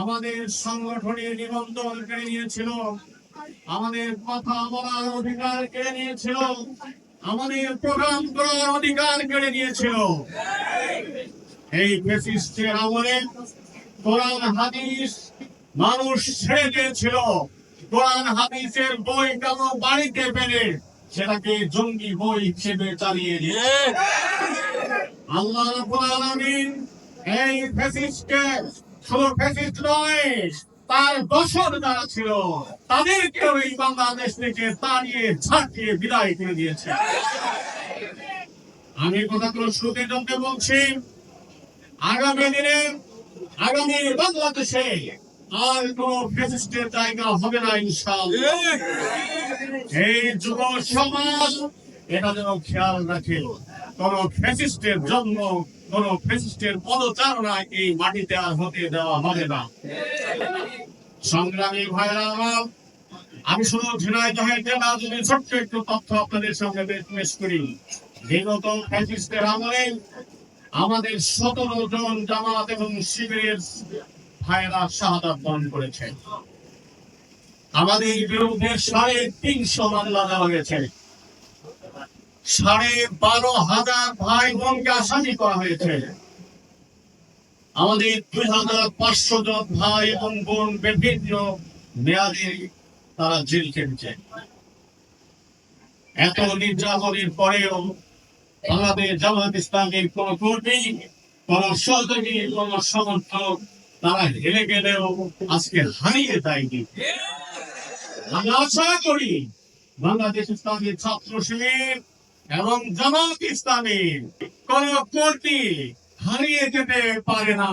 আমাদের সংগঠনের নিবন্ধন কেড়ে নিয়েছিল। আমাদের কথা বলার অধিকার কেড়ে নিয়েছিল। আমাদের প্রোগ্রাম করার অধিকার কেড়ে নিয়েছিল। এই ফেসিস্টের আমলে কোরআন, হাদিস মানুষ ছেড়ে দিয়েছিল। কোরআন, হাদিসের বই কেন বাড়িতে পেলে? সেটাকে জঙ্গি বই হিসেবে চালিয়ে দিয়ে। আল্লাহ এই ফ্যাসিস্টকে শুধু ফ্যাসিস্ট নয়, তার দশর ছিল তাদেরকেও এই বাংলাদেশ থেকে তাড়িয়ে বিদায় করে দিয়েছে। আমি কথাগুলো শুরুতে জমতে বলছি। আগামী দিনে, আগামী বাংলাদেশে আর কোন ফ্যাসিস্টের জায়গা হবে না এই যুব সমাজ, এটা যেন খেয়াল রাখে, কোন ফ্যাসিস্টের জন্ম কোন ফ্যাসিস্টের পদচারণা এই মাটিতে আর হতে দেওয়া হবে না। সংগ্রামী ভাইরা আমার, আমি শুধু জেলা যদি ছোট্ট একটু তথ্য আপনাদের সঙ্গে পেশ করি। বিগত ফ্যাসিস্টের আমলে আমাদের সতেরো জন জামাত এবং শিবিরের ভাইরা শাহাদাত বরণ করেছে। আমাদের বিরুদ্ধে সাড়ে তিনশো মামলা দেওয়া হয়েছে। সাড়ে বারো হাজার ভাই বোনকে আসামি করা হয়েছে। আমাদের দুই হাজার পাঁচশো জন ভাই এবং বোন বিভিন্ন মেয়াদে তারা জেল খেটেছে। এত নির্যাতনের পরেও আমাদের জামাত ইসলামের কোন কর্মী, কোন সহযোগী, কোন সমর্থক তারা হেরে গেলেও আজকে হারিয়ে দেয়নি আমরা আশা করি বাংলাদেশ ইসলামী ছাত্র শিবির এবং জামাত ইসলামী কোন কর্মী হারিয়ে যেতে পারে না।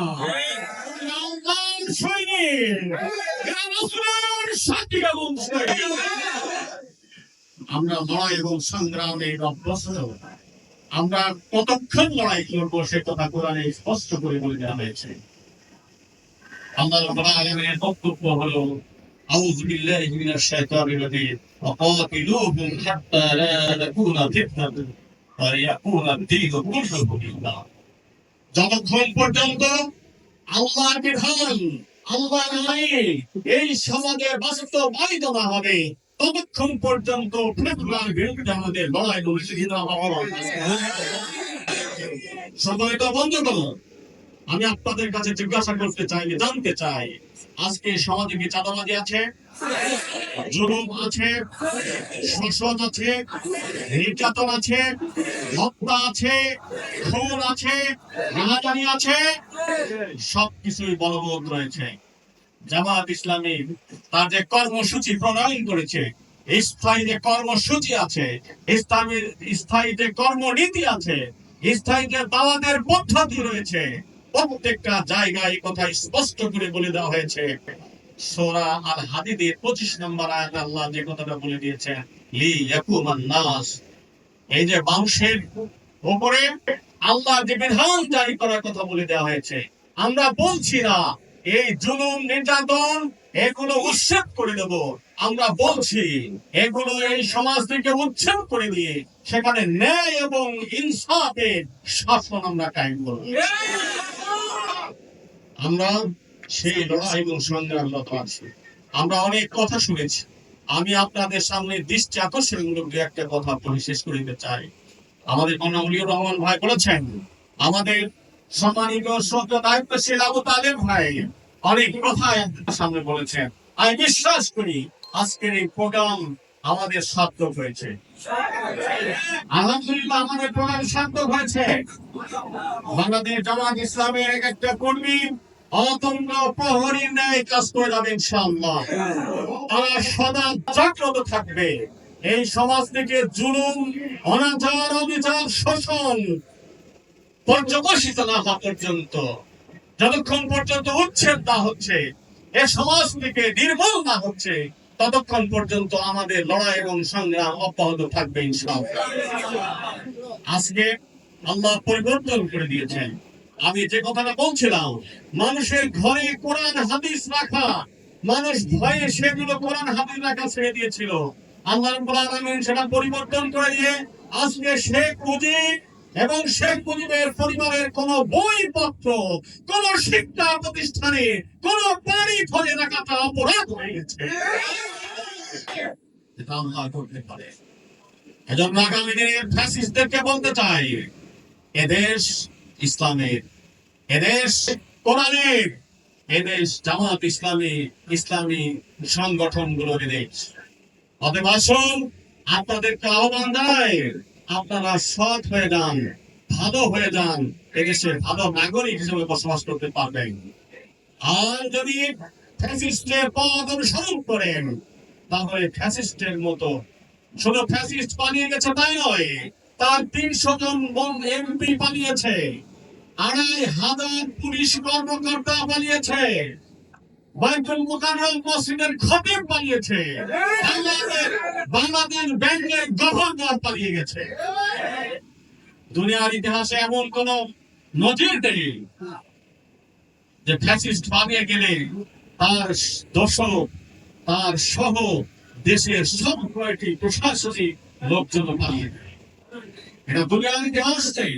আমরা লড়াই এবং সংগ্রামে আমরা কতক্ষণ লড়াই করব সে কথা কোরআনে স্পষ্ট করে বলে দেওয়া হয়েছে। আলামিনের বক্তব্য হলো أعوذ بالله من الشيطان الرجيم وقاتلوهم حتى لا تكون فتنة ويكون الدين كله لله যতক্ষণ পর্যন্ত আল্লাহর বিধান আল্লাহর আইন এই সমাজে বাস্তবায়িত না হবে ততক্ষণ পর্যন্ত ফেতনার বিরুদ্ধে আমাদের লড়াই অনুষ্ঠিত হবে সম্মানিত বন্ধুগণ আমি আপনাদের কাছে জিজ্ঞাসা করতে চাই জানতে চাই। আজকে সমাজে কি চাঁদাবাজি আছে? জুলুম আছে? শোষণ আছে? নির্যাতন আছে? হত্যা আছে? খুন আছে? রাহাজানি আছে? সবকিছুই বলবৎ রয়েছে। জামাত ইসলামী তার যে কর্মসূচি প্রণয়ন করেছে, স্থায়ী যে কর্মসূচি আছে, ইসলামের স্থায়ী যে কর্মনীতি আছে, স্থায়ী যে দাওয়াতের পদ্ধতি রয়েছে প্রত্যেকটা জায়গায় কথা স্পষ্ট করে বলে দেওয়া হয়েছে। সোরা আল হাদিদের পঁচিশ নম্বর আয়াত আল্লাহ যে কথাটা বলে দিয়েছেন লি ইয়াকুমান নাস এই যে মানুষের উপরে আল্লাহ যে বিধান জারি করার কথা বলে দেওয়া হয়েছে। আমরা বলছি না, এই জুলুম, নির্যাতন, এগুলো উচ্ছেদ করে দেব। আমরা বলছি, এগুলো এই সমাজ থেকে উচ্ছেদ করে দিয়ে সেখানে ন্যায় এবং ইনসাফের শাসন আমরা কায়েম করব। আমরা সেই লড়াই এবং সংগ্রামরত আছি আমরা অনেক কথা শুনেছি। আমি আপনাদের সামনে দৃষ্টি আকর্ষণমূলক দু একটা কথা বলে শেষ করে চাই। আমাদের কন্যামুলিউর রহমান ভাই বলেছেন, আমাদের সম্মানিত সত্য দায়িত্বশীল আবু তালেব ভাই অনেক কথা সামনে বলেছেন। আমি বিশ্বাস করি আজকের এই প্রোগ্রাম আমাদের সার্থক হয়েছে। আলহামদুলিল্লাহ আমাদের প্রোগ্রাম সার্থক হয়েছে। বাংলাদেশ জামাত ইসলামের এক একটা কর্মী প্রহরীর ন্যায় কাজ করে যাবে তারা সদা জাগ্রত থাকবে। এই সমাজ থেকে জুলুম, অনাচার, অবিচার, শোষণ পর্যবসিত না হওয়া পর্যন্ত, যতক্ষণ পর্যন্ত উচ্ছেদ না হচ্ছে, এ সমাজ থেকে নির্মূল না হচ্ছে, ততক্ষণ পর্যন্ত আমাদের লড়াই এবং সংগ্রাম অব্যাহত থাকবে ইনশাআল্লাহ। আজকে আল্লাহ পরিবর্তন করে দিয়েছেন। আমি যে কথাটা বলছিলাম, মানুষের ঘরে কোরআন হাদিস রাখা, মানুষ ভয়ে সেগুলো কোরআন হাদিস রাখা ছেড়ে দিয়েছিল। আল্লাহ রাব্বুল আলামিন সেটা পরিবর্তন করে দিয়ে আজকে শেখ মুজিব এবং শেখ মুজিবের পরিবারের কোন বইপত্র, কোন শিক্ষা প্রতিষ্ঠানে কোন বাড়ি ফলে রাখাটা অপরাধ হয়ে গেছে। এটা আমরা করতে পারে। এজন্য আগামী দিনের ফ্যাসিস্টদেরকে বলতে চাই, এদেশ ইসলামের এদেশ কোরআনের এদেশ জামাত ইসলামী ইসলামী সংগঠন সংগঠনগুলোর এদেশ। অতএব আসুন, আপনাদেরকে আহ্বান জানাই, আপনারা সৎ হয়ে যান, ভালো হয়ে যান, এদেশের ভালো নাগরিক হিসেবে বসবাস করতে পারবেন। আর যদি ফ্যাসিস্টের পথ অনুসরণ করেন, তাহলে ফ্যাসিস্টের মতো শুধু ফ্যাসিস্ট পালিয়ে গেছে তাই নয়, তার তিনশো জন এমপি পালিয়েছে। আড়াই হাজার পুলিশ কর্মকর্তা পালিয়েছে। বাইতুল মসজিদের খতিব পালিয়েছে। বাংলাদেশ ব্যাংকের গভর্নর পালিয়ে গেছে। দুনিয়ার ইতিহাসে এমন কোন নজির নেই যে ফ্যাসিস্ট পালিয়ে গেলে তার দর্শক তার সহ দেশের সব কয়টি প্রশাসনিক লোকজন পালিয়ে। এটা দুনিয়ার ইতিহাস নেই।